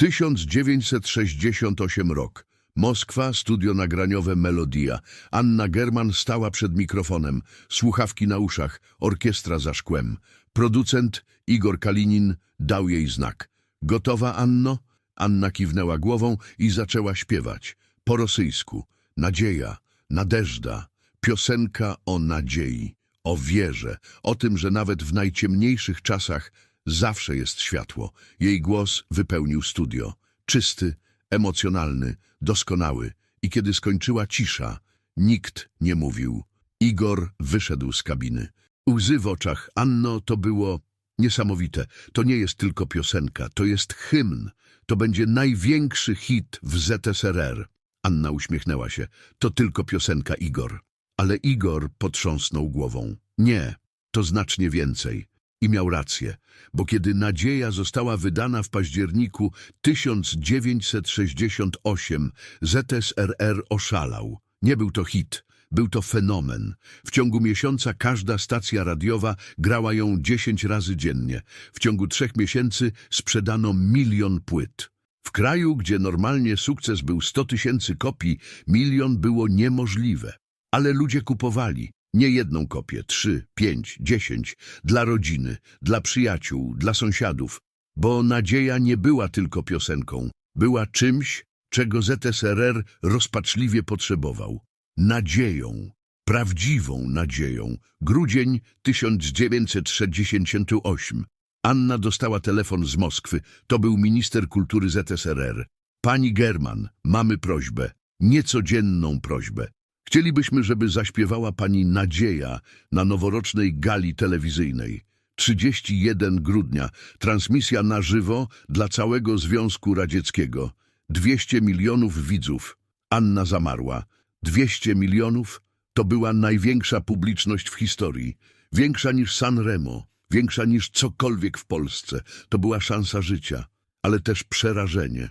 1968 rok. Moskwa, studio nagraniowe Melodia. Anna German stała przed mikrofonem, słuchawki na uszach, orkiestra za szkłem. Producent Igor Kalinin dał jej znak. Gotowa, Anno? Anna kiwnęła głową i zaczęła śpiewać. Po rosyjsku. Nadzieja, nadeżda, piosenka o nadziei, o wierze, o tym, że nawet w najciemniejszych czasach zawsze jest światło. Jej głos wypełnił studio. Czysty, emocjonalny, doskonały. I kiedy skończyła cisza, nikt nie mówił. Igor wyszedł z kabiny. Łzy w oczach Anno to było niesamowite. To nie jest tylko piosenka, to jest hymn. To będzie największy hit w ZSRR. Anna uśmiechnęła się. To tylko piosenka, Igor. Ale Igor potrząsnął głową. Nie, to znacznie więcej. I miał rację, bo kiedy Nadzieja została wydana w październiku 1968, ZSRR oszalał. Nie był to hit, był to fenomen. W ciągu miesiąca każda stacja radiowa grała ją 10 razy dziennie. W ciągu trzech miesięcy sprzedano milion płyt. W kraju, gdzie normalnie sukces był 100 tysięcy kopii, milion było niemożliwe. Ale ludzie kupowali. Nie jedną kopię, trzy, pięć, dziesięć, dla rodziny, dla przyjaciół, dla sąsiadów, bo nadzieja nie była tylko piosenką, była czymś, czego ZSRR rozpaczliwie potrzebował. Nadzieją, prawdziwą nadzieją. Grudzień 1968. Anna dostała telefon z Moskwy. To był minister kultury ZSRR. Pani German, mamy prośbę, niecodzienną prośbę. Chcielibyśmy, żeby zaśpiewała pani Nadzieja na noworocznej gali telewizyjnej. 31 grudnia. Transmisja na żywo dla całego Związku Radzieckiego. 200 milionów widzów. Anna zamarła. 200 milionów to była największa publiczność w historii. Większa niż Sanremo, większa niż cokolwiek w Polsce. To była szansa życia, ale też przerażenie.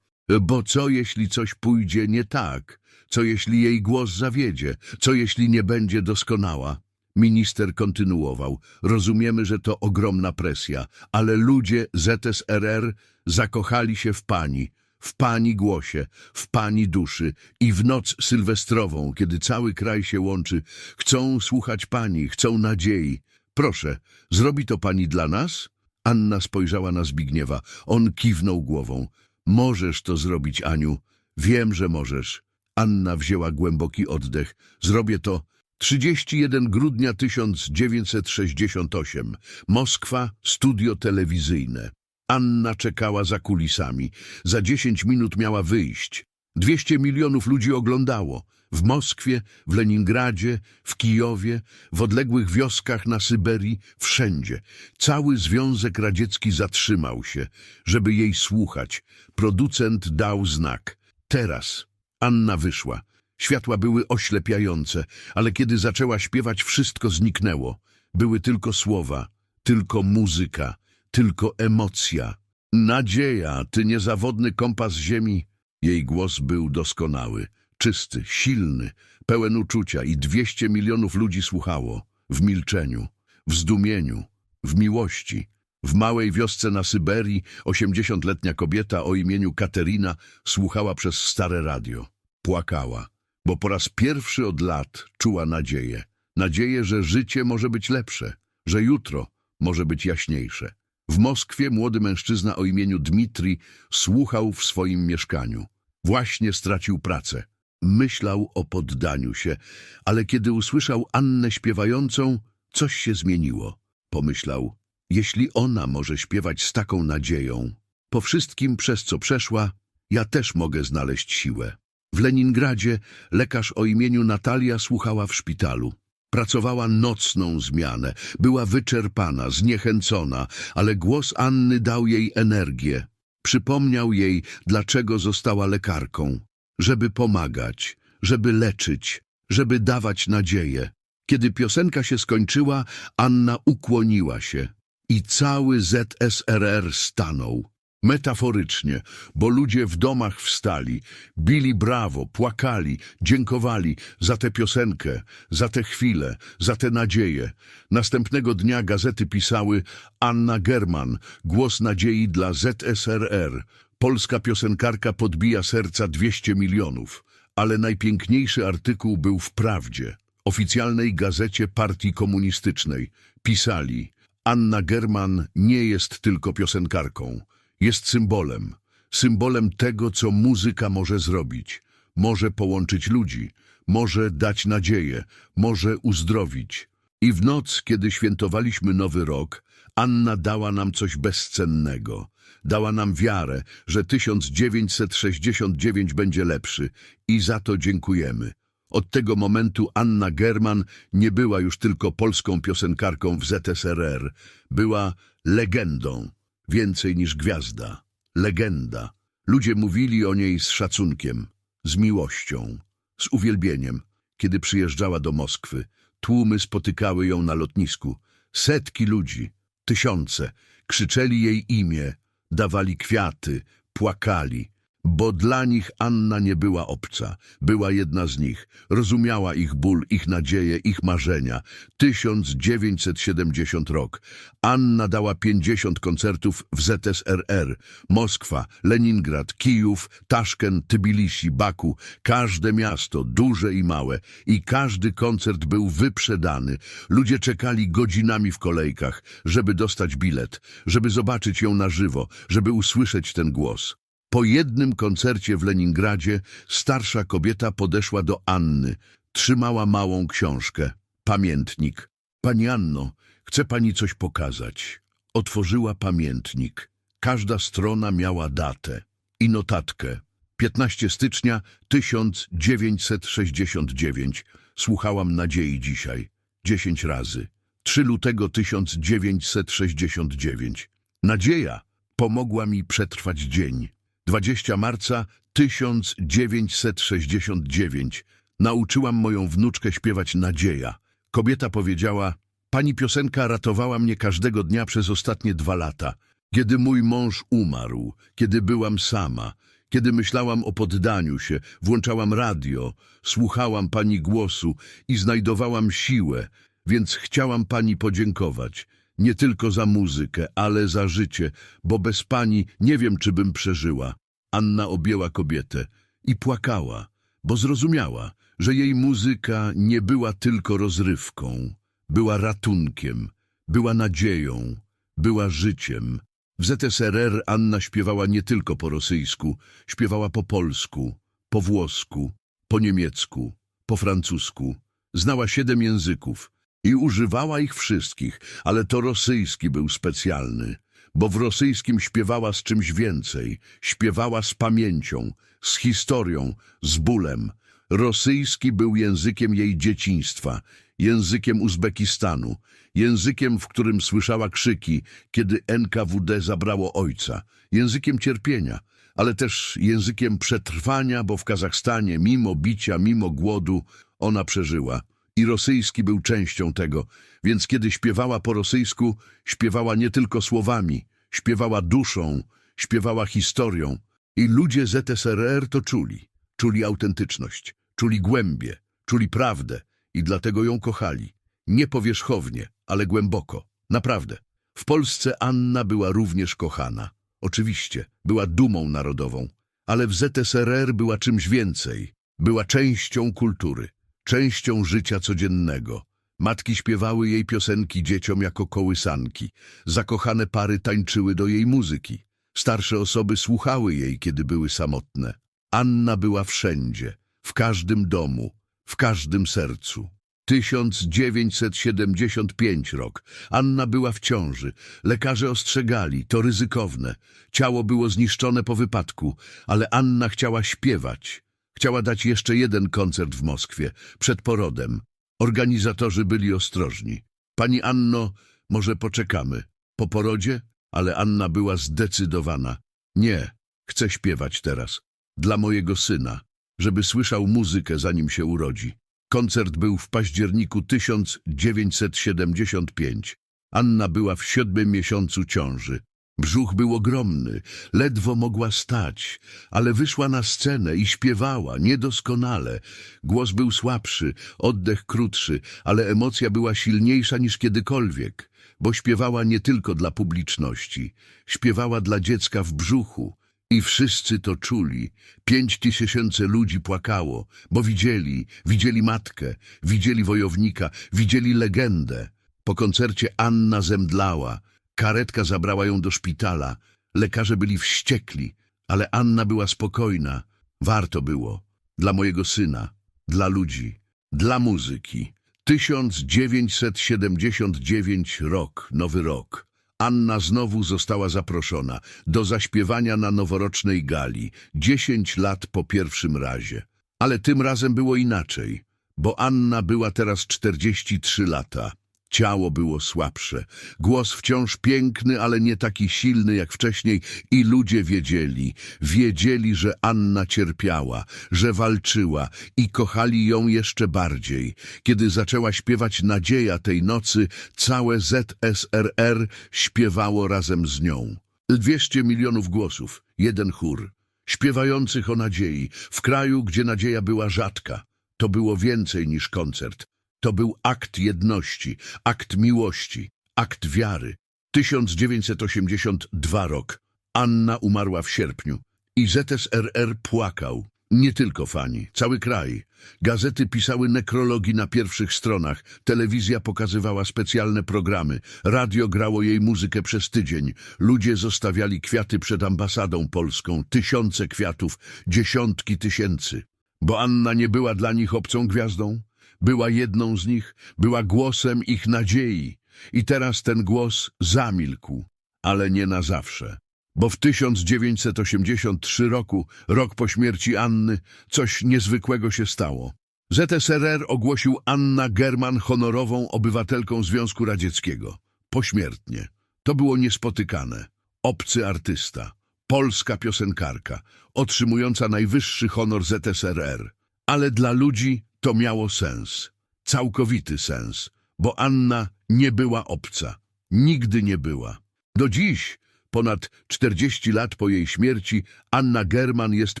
Bo co jeśli coś pójdzie nie tak? Co jeśli jej głos zawiedzie? Co jeśli nie będzie doskonała? Minister kontynuował. Rozumiemy, że to ogromna presja, ale ludzie ZSRR zakochali się w pani, w pani głosie, w pani duszy i w noc sylwestrową, kiedy cały kraj się łączy, chcą słuchać pani, chcą nadziei. Proszę, zrobi to pani dla nas? Anna spojrzała na Zbigniewa. On kiwnął głową. Możesz to zrobić, Aniu. Wiem, że możesz. Anna wzięła głęboki oddech. Zrobię to. 31 grudnia 1968. Moskwa, studio telewizyjne. Anna czekała za kulisami. Za 10 minut miała wyjść. 200 milionów ludzi oglądało. W Moskwie, w Leningradzie, w Kijowie, w odległych wioskach na Syberii, wszędzie. Cały Związek Radziecki zatrzymał się, żeby jej słuchać. Producent dał znak. Teraz. Anna wyszła. Światła były oślepiające, ale kiedy zaczęła śpiewać, wszystko zniknęło. Były tylko słowa, tylko muzyka, tylko emocja. Nadzieja, ty niezawodny kompas ziemi. Jej głos był doskonały, czysty, silny, pełen uczucia i 200 milionów ludzi słuchało. W milczeniu, w zdumieniu, w miłości. W małej wiosce na Syberii 80-letnia kobieta o imieniu Katerina słuchała przez stare radio. Płakała, bo po raz pierwszy od lat czuła nadzieję. Nadzieję, że życie może być lepsze, że jutro może być jaśniejsze. W Moskwie młody mężczyzna o imieniu Dmitrij słuchał w swoim mieszkaniu. Właśnie stracił pracę. Myślał o poddaniu się, ale kiedy usłyszał Annę śpiewającą, coś się zmieniło. Pomyślał, jeśli ona może śpiewać z taką nadzieją, po wszystkim przez co przeszła, ja też mogę znaleźć siłę. W Leningradzie lekarz o imieniu Natalia słuchała w szpitalu. Pracowała nocną zmianę, była wyczerpana, zniechęcona, ale głos Anny dał jej energię. Przypomniał jej, dlaczego została lekarką. Żeby pomagać, żeby leczyć, żeby dawać nadzieję. Kiedy piosenka się skończyła, Anna ukłoniła się i cały ZSRR stanął. Metaforycznie, bo ludzie w domach wstali, bili brawo, płakali, dziękowali za tę piosenkę, za tę chwilę, za tę nadzieję. Następnego dnia gazety pisały Anna German, głos nadziei dla ZSRR. Polska piosenkarka podbija serca 200 milionów, ale najpiękniejszy artykuł był w Prawdzie, oficjalnej gazecie partii komunistycznej. Pisali, Anna German nie jest tylko piosenkarką, jest symbolem. Symbolem tego, co muzyka może zrobić. Może połączyć ludzi, może dać nadzieję, może uzdrowić. I w noc, kiedy świętowaliśmy Nowy Rok, Anna dała nam coś bezcennego. Dała nam wiarę, że 1969 będzie lepszy i za to dziękujemy. Od tego momentu Anna German nie była już tylko polską piosenkarką w ZSRR. Była legendą, więcej niż gwiazda. Legenda. Ludzie mówili o niej z szacunkiem, z miłością, z uwielbieniem. Kiedy przyjeżdżała do Moskwy, tłumy spotykały ją na lotnisku. Setki ludzi, tysiące, krzyczeli jej imię, dawali kwiaty, płakali, bo dla nich Anna nie była obca, była jedna z nich, rozumiała ich ból, ich nadzieje, ich marzenia. 1970 rok. Anna dała 50 koncertów w ZSRR, Moskwa, Leningrad, Kijów, Taszkent, Tbilisi, Baku, każde miasto, duże i małe i każdy koncert był wyprzedany. Ludzie czekali godzinami w kolejkach, żeby dostać bilet, żeby zobaczyć ją na żywo, żeby usłyszeć ten głos. Po jednym koncercie w Leningradzie starsza kobieta podeszła do Anny. Trzymała małą książkę. Pamiętnik. Pani Anno, chce pani coś pokazać. Otworzyła pamiętnik. Każda strona miała datę i notatkę. 15 stycznia 1969. Słuchałam nadziei dzisiaj. 10 razy. 3 lutego 1969. Nadzieja pomogła mi przetrwać dzień. 20 marca 1969. Nauczyłam moją wnuczkę śpiewać Nadzieja. Kobieta powiedziała, pani piosenka ratowała mnie każdego dnia przez ostatnie dwa lata. Kiedy mój mąż umarł, kiedy byłam sama, kiedy myślałam o poddaniu się, włączałam radio, słuchałam pani głosu i znajdowałam siłę, więc chciałam pani podziękować. Nie tylko za muzykę, ale za życie, bo bez pani nie wiem, czy bym przeżyła. Anna objęła kobietę i płakała, bo zrozumiała, że jej muzyka nie była tylko rozrywką, była ratunkiem, była nadzieją, była życiem. W ZSRR Anna śpiewała nie tylko po rosyjsku, śpiewała po polsku, po włosku, po niemiecku, po francusku. Znała siedem języków i używała ich wszystkich, ale to rosyjski był specjalny, bo w rosyjskim śpiewała z czymś więcej, śpiewała z pamięcią, z historią, z bólem. Rosyjski był językiem jej dzieciństwa, językiem Uzbekistanu, językiem, w którym słyszała krzyki, kiedy NKWD zabrało ojca, językiem cierpienia, ale też językiem przetrwania, bo w Kazachstanie, mimo bicia, mimo głodu, ona przeżyła. I rosyjski był częścią tego, więc kiedy śpiewała po rosyjsku, śpiewała nie tylko słowami, śpiewała duszą, śpiewała historią. I ludzie ZSRR to czuli. Czuli autentyczność, czuli głębie, czuli prawdę i dlatego ją kochali. Nie powierzchownie, ale głęboko. Naprawdę. W Polsce Anna była również kochana. Oczywiście, była dumą narodową, ale w ZSRR była czymś więcej. Była częścią kultury, częścią życia codziennego. Matki śpiewały jej piosenki dzieciom jako kołysanki. Zakochane pary tańczyły do jej muzyki. Starsze osoby słuchały jej, kiedy były samotne. Anna była wszędzie, w każdym domu, w każdym sercu. 1975 rok. Anna była w ciąży. Lekarze ostrzegali, to ryzykowne. Ciało było zniszczone po wypadku, ale Anna chciała śpiewać. Chciała dać jeszcze jeden koncert w Moskwie, przed porodem. Organizatorzy byli ostrożni. Pani Anno, może poczekamy. Po porodzie? Ale Anna była zdecydowana. Nie, chcę śpiewać teraz. Dla mojego syna, żeby słyszał muzykę, zanim się urodzi. Koncert był w październiku 1975. Anna była w siódmym miesiącu ciąży. Brzuch był ogromny, ledwo mogła stać, ale wyszła na scenę i śpiewała niedoskonale. Głos był słabszy, oddech krótszy, ale emocja była silniejsza niż kiedykolwiek, bo śpiewała nie tylko dla publiczności, śpiewała dla dziecka w brzuchu I wszyscy to czuli. Pięć tysięcy ludzi płakało, bo widzieli, widzieli matkę, widzieli wojownika, widzieli legendę. Po koncercie Anna zemdlała. Karetka zabrała ją do szpitala. Lekarze byli wściekli, ale Anna była spokojna. Warto było. Dla mojego syna, dla ludzi, dla muzyki. 1979 rok, nowy rok. Anna znowu została zaproszona do zaśpiewania na noworocznej gali, 10 lat po pierwszym razie. Ale tym razem było inaczej, bo Anna była teraz 43 lata. Ciało było słabsze, głos wciąż piękny, ale nie taki silny jak wcześniej i ludzie wiedzieli, wiedzieli, że Anna cierpiała, że walczyła i kochali ją jeszcze bardziej. Kiedy zaczęła śpiewać Nadzieja tej nocy, całe ZSRR śpiewało razem z nią. 200 milionów głosów, jeden chór, śpiewających o nadziei, w kraju, gdzie nadzieja była rzadka. To było więcej niż koncert. To był akt jedności, akt miłości, akt wiary. 1982 rok. Anna umarła w sierpniu i ZSRR płakał. Nie tylko fani, cały kraj. Gazety pisały nekrologi na pierwszych stronach, telewizja pokazywała specjalne programy, radio grało jej muzykę przez tydzień, ludzie zostawiali kwiaty przed ambasadą polską, tysiące kwiatów, dziesiątki tysięcy. Bo Anna nie była dla nich obcą gwiazdą, była jedną z nich, była głosem ich nadziei. I teraz ten głos zamilkł, ale nie na zawsze. Bo w 1983 roku, rok po śmierci Anny, coś niezwykłego się stało. ZSRR ogłosił Anna German honorową obywatelką Związku Radzieckiego. Pośmiertnie. To było niespotykane. Obcy artysta, polska piosenkarka, otrzymująca najwyższy honor ZSRR. Ale dla ludzi to miało sens. Całkowity sens. Bo Anna nie była obca. Nigdy nie była. Do dziś, ponad 40 lat po jej śmierci, Anna German jest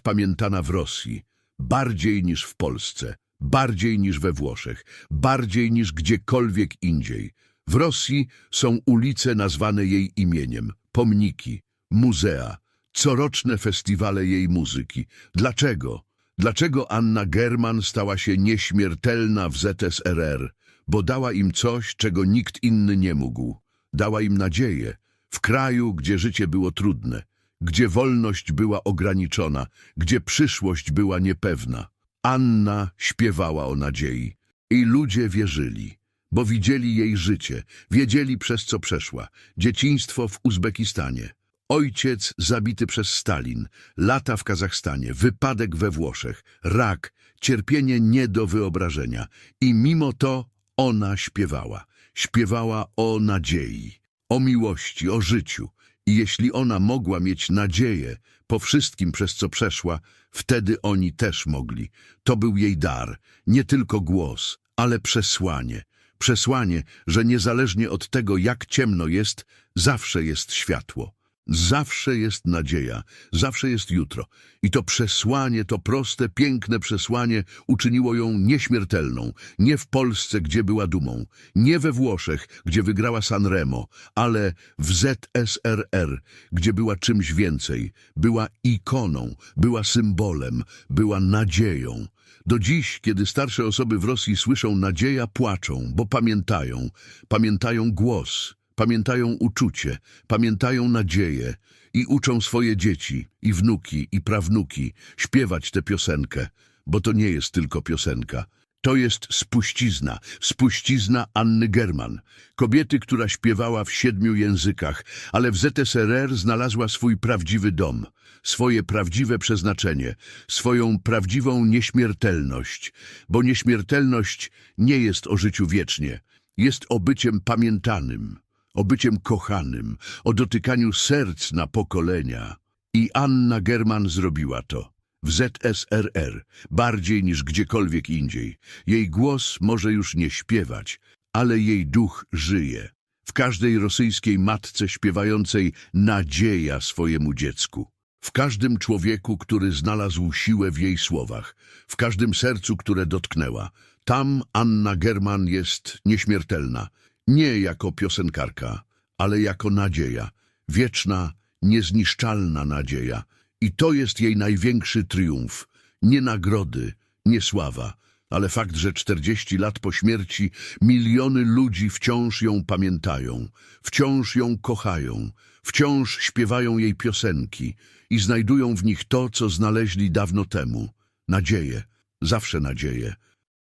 pamiętana w Rosji. Bardziej niż w Polsce, bardziej niż we Włoszech, bardziej niż gdziekolwiek indziej. W Rosji są ulice nazwane jej imieniem, pomniki, muzea, coroczne festiwale jej muzyki. Dlaczego? Dlaczego Anna German stała się nieśmiertelna w ZSRR? Bo dała im coś, czego nikt inny nie mógł. Dała im nadzieję. W kraju, gdzie życie było trudne, gdzie wolność była ograniczona, gdzie przyszłość była niepewna. Anna śpiewała o nadziei. I ludzie wierzyli, bo widzieli jej życie, wiedzieli przez co przeszła. Dzieciństwo w Uzbekistanie, ojciec zabity przez Stalin, lata w Kazachstanie, wypadek we Włoszech, rak, cierpienie nie do wyobrażenia. I mimo to ona śpiewała. Śpiewała o nadziei, o miłości, o życiu. I jeśli ona mogła mieć nadzieję po wszystkim, przez co przeszła, wtedy oni też mogli. To był jej dar, nie tylko głos, ale przesłanie. Przesłanie, że niezależnie od tego, jak ciemno jest, zawsze jest światło. Zawsze jest nadzieja, zawsze jest jutro. I to przesłanie, to proste, piękne przesłanie uczyniło ją nieśmiertelną. Nie w Polsce, gdzie była dumą, nie we Włoszech, gdzie wygrała Sanremo, ale w ZSRR, gdzie była czymś więcej. Była ikoną, była symbolem, była nadzieją. Do dziś, kiedy starsze osoby w Rosji słyszą nadzieja, płaczą, bo pamiętają, pamiętają głos, pamiętają uczucie, pamiętają nadzieję i uczą swoje dzieci, i wnuki, i prawnuki śpiewać tę piosenkę, bo to nie jest tylko piosenka. To jest spuścizna, spuścizna Anny German, kobiety, która śpiewała w siedmiu językach, ale w ZSRR znalazła swój prawdziwy dom, swoje prawdziwe przeznaczenie, swoją prawdziwą nieśmiertelność, bo nieśmiertelność nie jest o życiu wiecznie, jest o byciem pamiętanym, o byciem kochanym, o dotykaniu serc na pokolenia. I Anna German zrobiła to. W ZSRR, bardziej niż gdziekolwiek indziej. Jej głos może już nie śpiewać, ale jej duch żyje. W każdej rosyjskiej matce śpiewającej nadzieja swojemu dziecku. W każdym człowieku, który znalazł siłę w jej słowach. W każdym sercu, które dotknęła. Tam Anna German jest nieśmiertelna. Nie jako piosenkarka, ale jako nadzieja. Wieczna, niezniszczalna nadzieja. I to jest jej największy triumf. Nie nagrody, nie sława, ale fakt, że 40 lat po śmierci miliony ludzi wciąż ją pamiętają, wciąż ją kochają, wciąż śpiewają jej piosenki i znajdują w nich to, co znaleźli dawno temu. Nadzieję, zawsze nadzieję.